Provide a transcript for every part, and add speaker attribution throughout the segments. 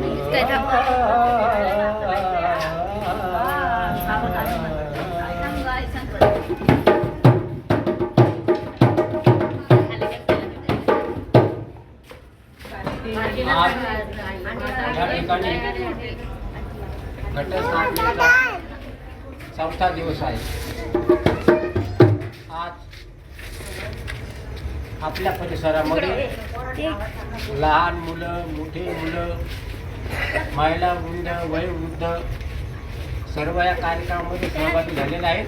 Speaker 1: काय
Speaker 2: चौथा दिवस आहे आज आपल्या परिसरामध्ये लहान मुलं मोठे मुलं महिला वृंद वयोवृद्ध सर्व या कार्यक्रमामध्ये सहभागी झालेले आहेत.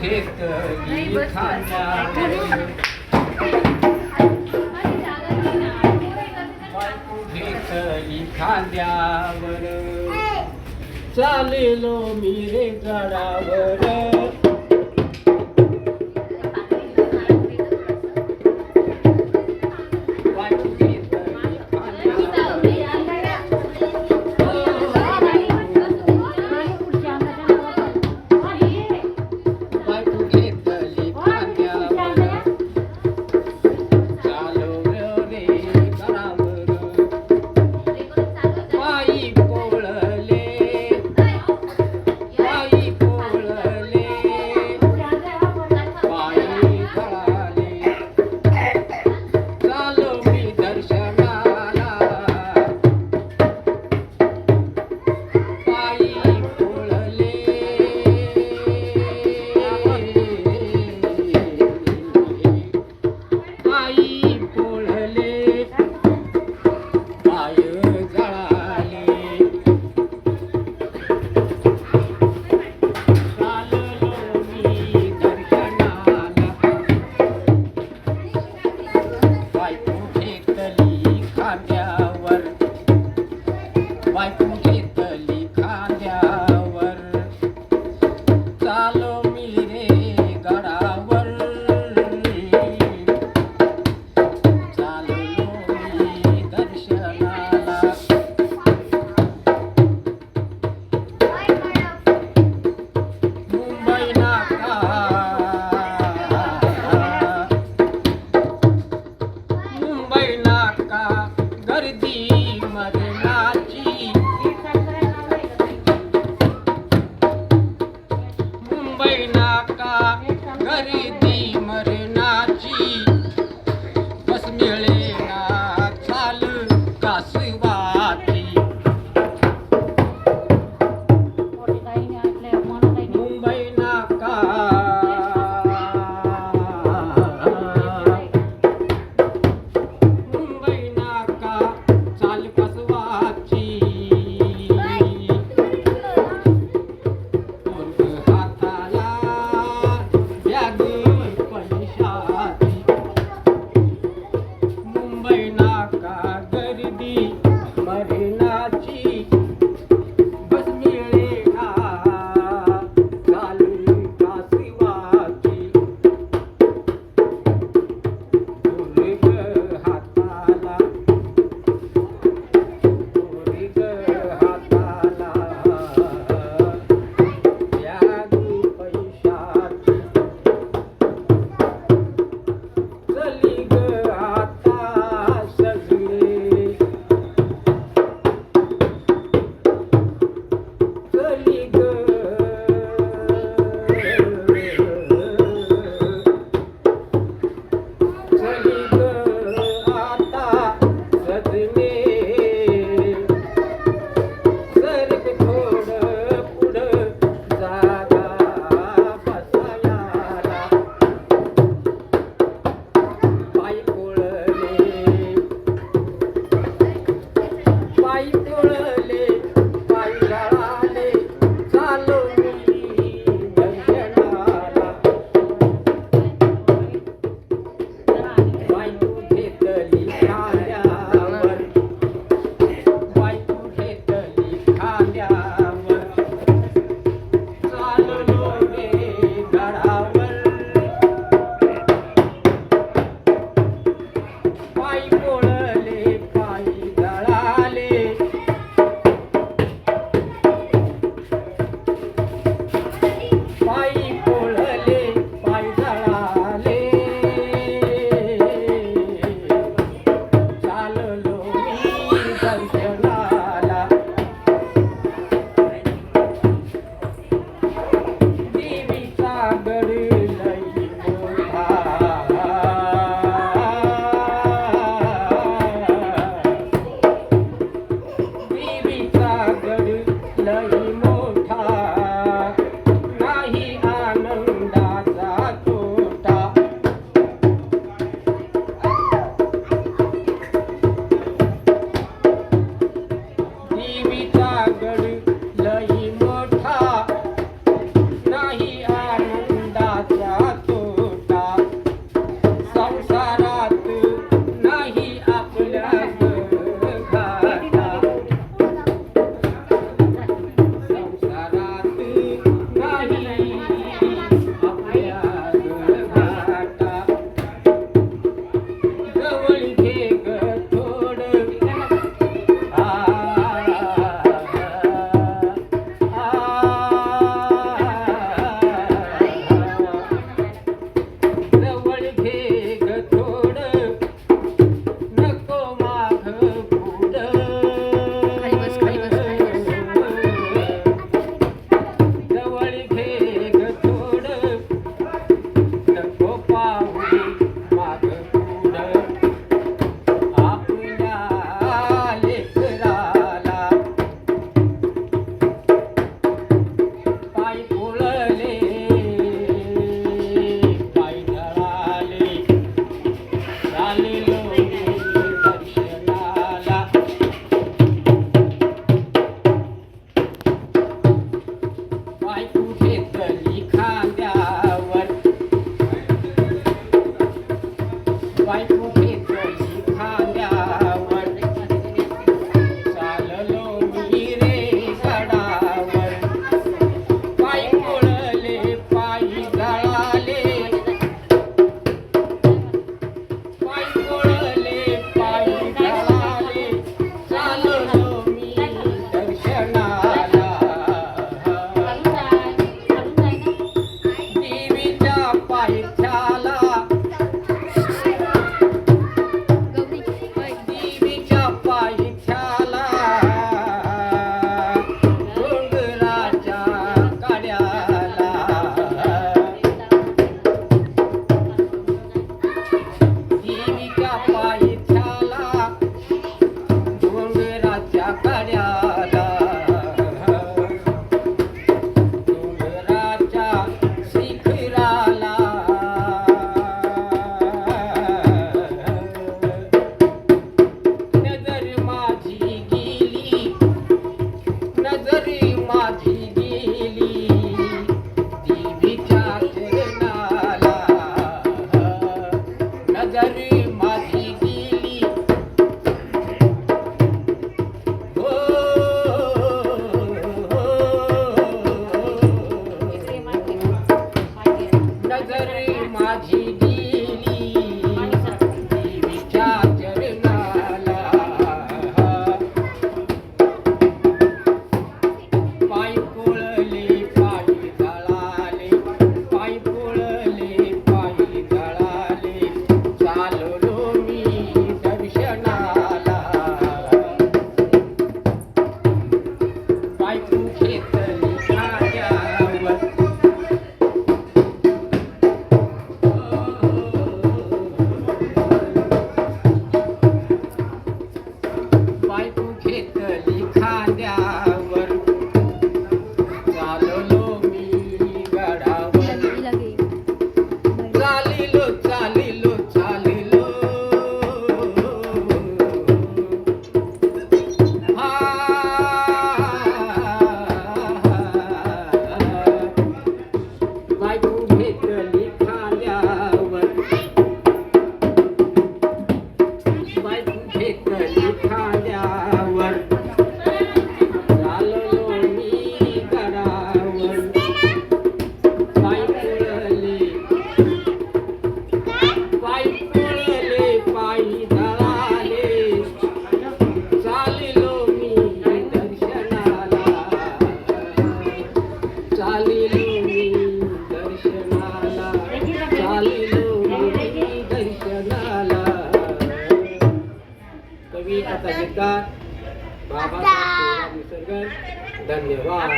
Speaker 2: घेतली खांद्यावर बायको खांद्यावर. चालेलो मी रे गडावर हरि